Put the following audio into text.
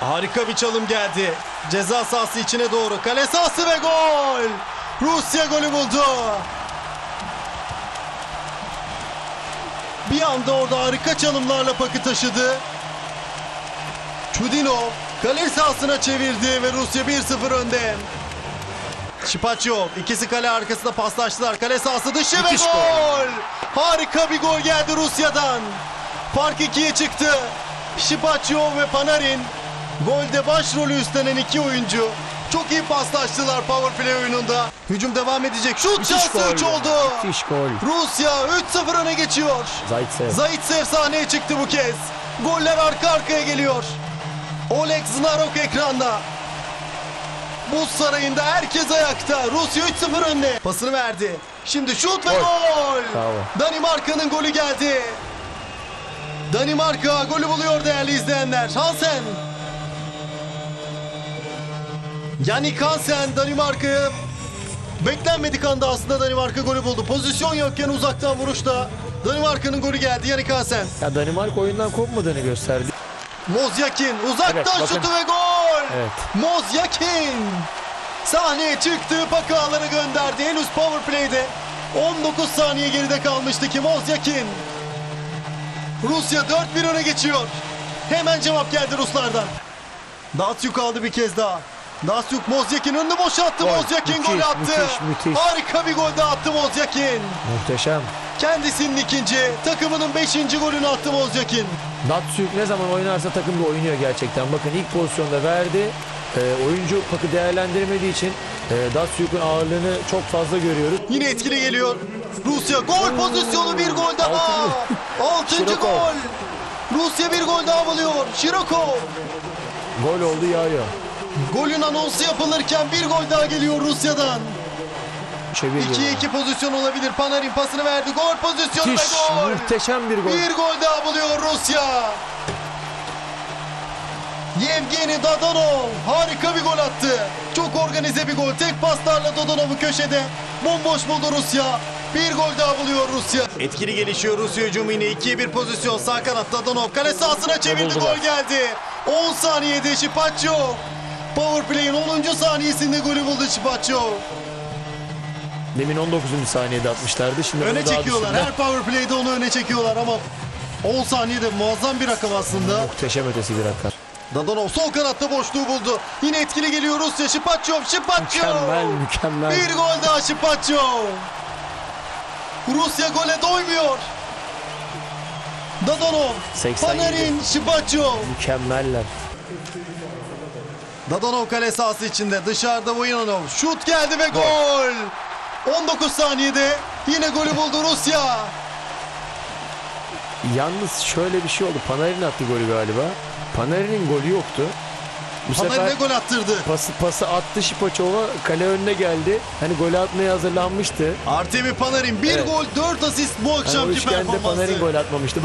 Harika bir çalım geldi. Ceza sahası içine doğru. Kale sahası ve gol. Rusya golü buldu. Bir anda orada harika çalımlarla pakı taşıdı. Chudinov kale sahasına çevirdi ve Rusya 1-0 önde. Şipaçyov ikisi kale arkasında paslaştılar. Kale sahası dışı ve Müthiş gol. Harika bir gol geldi Rusya'dan. Fark ikiye çıktı. Şipaçyov ve Panarin golde başrolü üstlenen iki oyuncu. Çok iyi paslaştılar power play oyununda. Hücum devam edecek. Şut Müthiş şansı gol. 3 oldu. Müthiş gol. Rusya 3-0 öne geçiyor. Zaitsev. Zaitsev sahneye çıktı bu kez. Goller arka arkaya geliyor. Oleg Znarok ekranda. Buz sarayında herkes ayakta. Rusya 3-0 önde. Pasını verdi. Şimdi şut ve Gol. gol. Danimarka'nın golü geldi. Danimarka golü buluyor değerli izleyenler. Hansen. Yannick Hansen Danimarka'yı beklenmedik anda aslında Danimarka golü buldu. Pozisyon yokken uzaktan vuruşta Danimarka'nın golü geldi Yannick Hansen. Ya Danimarka oyundan kopmadığını gösterdi. Mozyakin uzaktan Evet, şutu ve gol. Evet. Mozyakin sahneye çıktı ağları gönderdi. Henüz power play'de 19 saniye geride kalmıştı ki Mozyakin. Rusya 4-1 öne geçiyor. Hemen cevap geldi Ruslardan. Datsuk aldı bir kez daha. Datsuk Mozyakin önünü boşalttı. Gol. Mozyakin Müthiş, golü attı. müthiş, müthiş. Harika bir gol daha attı Mozyakin. Muhteşem. Kendisinin ikinci, takımının beşinci golünü attı Mozyakin. Datsuk ne zaman oynarsa takımda oynuyor gerçekten. Bakın ilk pozisyonda verdi. Ee, oyuncu pakı değerlendiremediği için e, Datsuk'un ağırlığını çok fazla görüyoruz. Yine etkili geliyor. Rusya gol pozisyonu bir gol daha. Altıncı. Gol. Rusya bir gol daha buluyor. Şirokov. Gol oldu yağıyor. Golün anonsu yapılırken bir gol daha geliyor Rusya'dan. Çeviriyor. 2-2 pozisyon olabilir. Panarin pasını verdi. Gol pozisyonu Müthiş, ve gol. muhteşem bir gol. Bir gol daha buluyor Rusya. Yevgeni Dadonov harika bir gol attı. Çok organize bir gol. Tek paslarla Dadonov'u köşede. Bomboş buldu Rusya. Bir gol daha buluyor Rusya. Etkili gelişiyor Rusya hücumu yine 2'ye 1 pozisyon. Sağ kanat Dadonov kale sahasına çevirdi gol geldi. 10 saniyede Şipaçyo. Power play'in 10. saniyesinde golü buldu Şipaçyo. Demin 19. saniyede atmışlardı. Şimdi Öne çekiyorlar. Her power play'de onu öne çekiyorlar ama 10 saniyede muazzam bir rakam aslında. Muhteşem ötesi bir rakam. Dadonov sol kanatta boşluğu buldu. Yine etkili geliyor Rusya. Şipaçyov, Şipaçyov. Mükemmel, mükemmel. Bir gol daha Şipaçyov. Rusya gole doymuyor. Dadonov, 87. Panarin, Şipaçyov. Mükemmeller. Dadonov kale sahası içinde. Dışarıda Voyanov. Şut geldi ve gol. 19 saniyede yine golü buldu Rusya. Yalnız şöyle bir şey oldu. Panarin attı golü galiba. Panarin'in golü yoktu. Bu Panarin'e gol attırdı. pası, pası attı Şipaçova. Kale önüne geldi. Hani golü atmaya hazırlanmıştı. Artemi Panarin bir Evet. gol 4 asist bu Hani akşamki üçgende performansı. Panarin gol atmamıştı.